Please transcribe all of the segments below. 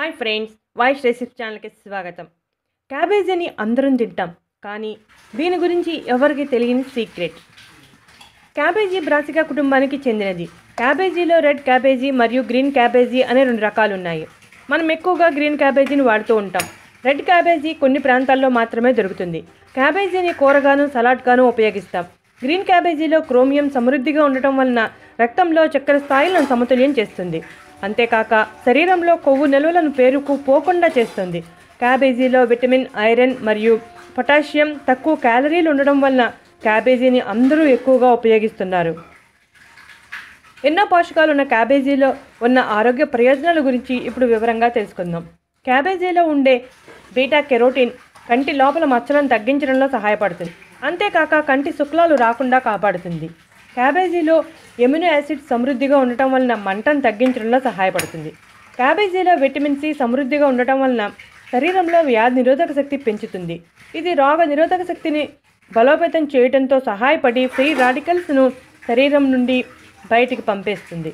Hi friends voice recipe ఛానల్కి స్వాగతం. క్యాబేజీని అందరం తింటాం కానీ దీని గురించి ఎవరికి తెలియని సీక్రెట్? క్యాబేజీ బ్రాసికా కుటుంబానికి చెందినది. క్యాబేజీలో రెడ్ క్యాబేజీ మరియు గ్రీన్ క్యాబేజీ అనే రెండు రకాలు ఉన్నాయి మనం ఎక్కువగా గ్రీన్ క్యాబేజీని వాడుతూ ఉంటాం. రెడ్ క్యాబేజీ కొన్ని ప్రాంతాల్లో మాత్రమే దొరుకుతుంది. క్యాబేజీని కూరగాను సలాడ్గాను ఉపయోగిస్తాం. గ్రీన్ క్యాబేజీలో క్రోమియం సమృద్ధిగా ఉండటం వలన రక్తంలో చక్కెర స్థాయిలను సమతుల్యం చేస్తుంది. అంతేకాక శరీరంలో కొవ్వు నిల్వలను పేరుకు పోకుండా చేస్తుంది. క్యాబేజీలో విటమిన్ ఐరన్ మరియు పొటాషియం తక్కువ క్యాలరీలు ఉండడం వలన క్యాబేజీని అందరూ ఎక్కువగా ఉపయోగిస్తున్నారు. ఎన్నో పోషకాలు ఉన్న క్యాబేజీలో ఉన్న ఆరోగ్య ప్రయోజనాల గురించి ఇప్పుడు వివరంగా తెలుసుకుందాం. క్యాబేజీలో ఉండే బీటా కెరోటిన్ కంటి లోపల మచ్చలను తగ్గించడంలో సహాయపడుతుంది. అంతేకాక కంటి శుక్లాలు రాకుండా కాపాడుతుంది. క్యాబేజీలో ఎమినో యాసిడ్ సమృద్ధిగా ఉండటం వలన మంటను తగ్గించడంలో సహాయపడుతుంది. క్యాబేజీలో విటమిన్ సి సమృద్ధిగా ఉండటం వలన శరీరంలో వ్యాధి నిరోధక శక్తి పెంచుతుంది. ఇది రోగ నిరోధక శక్తిని బలోపేతం చేయడంతో సహాయపడి ఫ్రీ రాడికల్స్ను శరీరం నుండి బయటికి పంపేస్తుంది.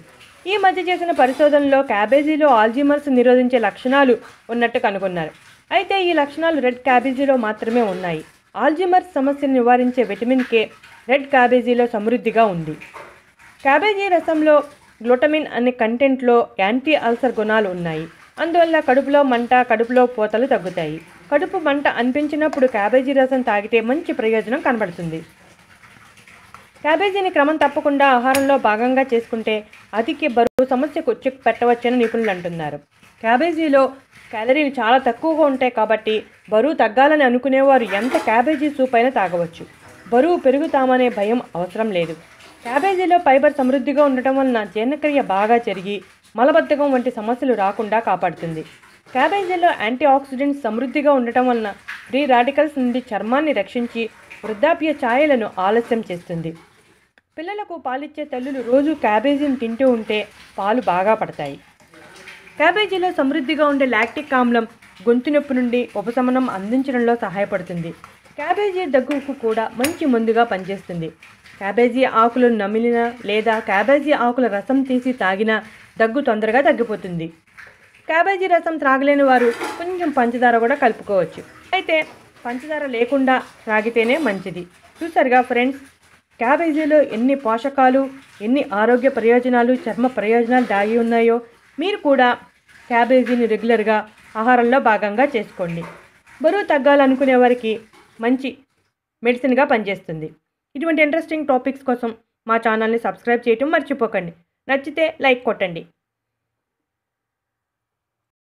ఈ మధ్య చేసిన పరిశోధనలో క్యాబేజీలో ఆల్జీమర్స్ నిరోధించే లక్షణాలు ఉన్నట్టు కనుగొన్నారు. అయితే ఈ లక్షణాలు రెడ్ క్యాబేజీలో మాత్రమే ఉన్నాయి. ఆల్జీమర్స్ సమస్యను నివారించే విటమిన్ కే రెడ్ క్యాబేజీలో సమృద్ధిగా ఉంది. క్యాబేజీ రసంలో గ్లూటమిన్ అనే కంటెంట్లో యాంటీ అల్సర్ గుణాలు ఉన్నాయి. అందువల్ల కడుపులో మంట కడుపులో పోతలు తగ్గుతాయి. కడుపు మంట అనిపించినప్పుడు క్యాబేజీ రసం తాగితే మంచి ప్రయోజనం కనబడుతుంది. క్యాబేజీని క్రమం తప్పకుండా ఆహారంలో భాగంగా చేసుకుంటే అధిక బరువు సమస్యకు చెక్ పెట్టవచ్చని నిపుణులు అంటున్నారు. క్యాబేజీలో క్యాలరీలు చాలా తక్కువగా ఉంటాయి కాబట్టి బరువు తగ్గాలని అనుకునేవారు ఎంత క్యాబేజీ సూప్ అయినా తాగవచ్చు. బరువు పెరుగుతామనే భయం అవసరం లేదు. క్యాబేజీలో ఫైబర్ సమృద్ధిగా ఉండటం వలన జీర్ణక్రియ బాగా జరిగి మలబద్ధకం వంటి సమస్యలు రాకుండా కాపాడుతుంది. క్యాబేజీలో యాంటీ ఆక్సిడెంట్స్ సమృద్ధిగా ఉండటం వలన ఫ్రీ రాడికల్స్ నుండి చర్మాన్ని రక్షించి వృద్ధాప్య ఛాయలను ఆలస్యం చేస్తుంది. పిల్లలకు పాలిచ్చే తల్లులు రోజు క్యాబేజీని తింటూ ఉంటే పాలు బాగా పడతాయి. క్యాబేజీలో సమృద్ధిగా ఉండే లాక్టిక్ ఆమ్లం గొంతు నొప్పి నుండి ఉపశమనం అందించడంలో సహాయపడుతుంది. క్యాబేజీ దగ్గుకు కూడా మంచి మందుగా పనిచేస్తుంది. క్యాబేజీ ఆకులు నమిలిన లేదా క్యాబేజీ ఆకుల రసం తీసి తాగినా దగ్గు తొందరగా తగ్గిపోతుంది. క్యాబేజీ రసం త్రాగలేని వారు కొంచెం పంచదార కూడా కలుపుకోవచ్చు. అయితే పంచదార లేకుండా త్రాగితేనే మంచిది. చూసారుగా ఫ్రెండ్స్ క్యాబేజీలో ఎన్ని పోషకాలు ఎన్ని ఆరోగ్య ప్రయోజనాలు చర్మ ప్రయోజనాలు దాగి ఉన్నాయో మీరు కూడా క్యాబేజీని రెగ్యులర్గా ఆహారంలో భాగంగా చేసుకోండి. బరువు తగ్గాలనుకునే వారికి మంచి మెడిసిన్గా పనిచేస్తుంది. ఇటువంటి ఇంట్రెస్టింగ్ టాపిక్స్ కోసం మా ఛానల్ని సబ్స్క్రైబ్ చేయటం మర్చిపోకండి. నచ్చితే లైక్ కొట్టండి.